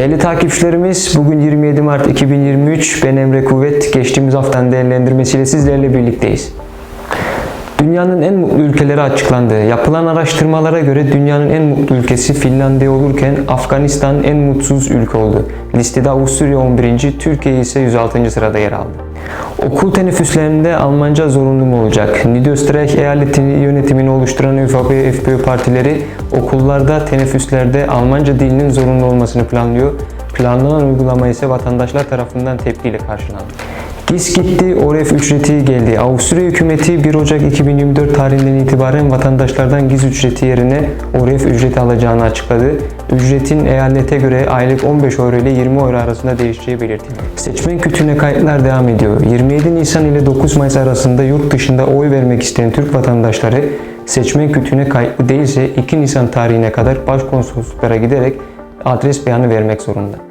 Değerli takipçilerimiz, bugün 27 Mart 2023. Ben Emre Kuvvet. Geçtiğimiz haftanın değerlendirmesiyle sizlerle birlikteyiz. Dünyanın en mutlu ülkeleri açıklandı. Yapılan araştırmalara göre dünyanın en mutlu ülkesi Finlandiya olurken Afganistan en mutsuz ülke oldu. Listede Avusturya 11. Türkiye ise 106. sırada yer aldı. Okul teneffüslerinde Almanca zorunlu mu olacak? Niederösterreich eyaletini yönetimini oluşturan ÖVP, FPÖ partileri okullarda teneffüslerde Almanca dilinin zorunlu olmasını planlıyor. Planlanan uygulama ise vatandaşlar tarafından tepkiyle karşılandı. GİS gitti, OREF ücreti geldi. Avusturya hükümeti 1 Ocak 2024 tarihinden itibaren vatandaşlardan GİS ücreti yerine OREF ücreti alacağını açıkladı. Ücretin eyalete göre aylık 15 euro ile 20 euro arasında değişeceği belirtildi. Seçmen kütüğüne kayıtlar devam ediyor. 27 Nisan ile 9 Mayıs arasında yurt dışında oy vermek isteyen Türk vatandaşları seçmen kütüğüne kayıtlı değilse 2 Nisan tarihine kadar başkonsolosluklara giderek adres beyanı vermek zorunda.